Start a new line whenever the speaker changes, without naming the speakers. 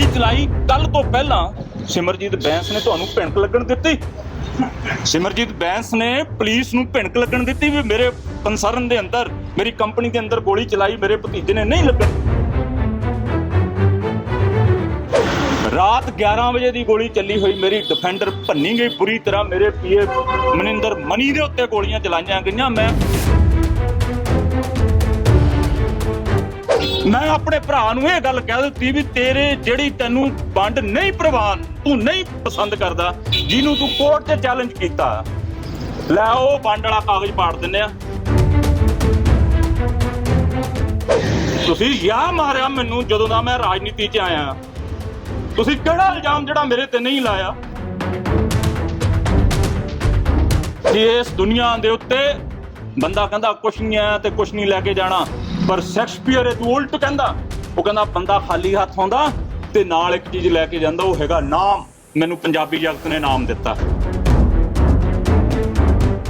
ਗੋਲੀ ਚਲਾਈ ਕੱਲ ਤੋਂ ਪਹਿਲਾਂ ਸਿਮਰਜੀਤ ਬੈਂਸ ਨੇ ਤੁਹਾਨੂੰ ਭਿਣਕ ਲੱਗਣ ਦਿੱਤੀ। ਸਿਮਰਜੀਤ ਬੈਂਸ ਨੇ ਪੁਲਿਸ ਨੂੰ ਭਿਣਕ ਲੱਗਣ ਦਿੱਤੀ ਵੀ ਮੇਰੇ ਕੰਸਰਨ ਦੇ ਅੰਦਰ, ਮੇਰੀ ਕੰਪਨੀ ਦੇ ਅੰਦਰ ਗੋਲੀ ਚਲਾਈ, ਮੇਰੇ ਭਤੀਜੇ ਨੇ ਨਹੀਂ ਲੱਗਣ। ਰਾਤ 11 ਵਜੇ ਦੀ ਗੋਲੀ ਚੱਲੀ ਹੋਈ, ਮੇਰੀ ਡਿਫੈਂਡਰ ਭੰਨੀ ਗਈ ਬੁਰੀ ਤਰ੍ਹਾਂ, ਮੇਰੇ ਪੀਏ ਮਨਿੰਦਰ ਮਨੀ ਦੇ ਉੱਤੇ ਗੋਲੀਆਂ ਚਲਾਈਆਂ ਗਈਆਂ, ਮੈਂ ਮੈਂ ਆਪਣੇ ਭਰਾ ਨੂੰ ਇਹ ਗੱਲ ਕਹਿ ਦਿੱਤੀ ਵੀ ਤੇਰੇ ਜਿਹੜੀ ਤੈਨੂੰ ਵੰਡ ਨਹੀਂ ਪ੍ਰਵਾਨ, ਤੂੰ ਨਹੀਂ ਪਸੰਦ ਕਰਦਾ, ਜਿਹਨੂੰ ਤੂੰ ਕੋਰਟ 'ਚ ਚੈਲੰਜ ਕੀਤਾ, ਲੈ ਉਹ ਵੰਡ ਵਾਲਾ ਕਾਗਜ਼ ਪਾੜ ਦਿੰਨੇ ਆ। ਤੁਸੀਂ ਯਾ ਮਾਰਿਆ ਮੈਨੂੰ ਜਦੋਂ ਦਾ ਮੈਂ ਰਾਜਨੀਤੀ 'ਚ ਆਇਆ। ਤੁਸੀਂ ਕਿਹੜਾ ਇਲਜ਼ਾਮ ਜਿਹੜਾ ਮੇਰੇ ਤੇ ਨਹੀਂ ਲਾਇਆ? ਇਸ ਦੁਨੀਆ ਦੇ ਉੱਤੇ ਬੰਦਾ ਕਹਿੰਦਾ ਕੁਛ ਨਹੀਂ ਆਇਆ ਤੇ ਕੁਛ ਨਹੀਂ ਲੈ ਕੇ ਜਾਣਾ। ਪਰ ਸ਼ੈਕਸਪੀਅਰ ਇਹ ਤੂੰ ਉਲਟ ਕਹਿੰਦਾ। ਉਹ ਕਹਿੰਦਾ, ਬੰਦਾ ਖਾਲੀ ਹੱਥ ਆਉਂਦਾ ਤੇ ਨਾਲ ਇੱਕ ਚੀਜ਼ ਲੈ ਕੇ ਜਾਂਦਾ, ਉਹ ਹੈਗਾ ਨਾਮ। ਮੈਨੂੰ ਪੰਜਾਬੀ ਜਗਤ ਨੇ ਨਾਮ ਦਿੱਤਾ।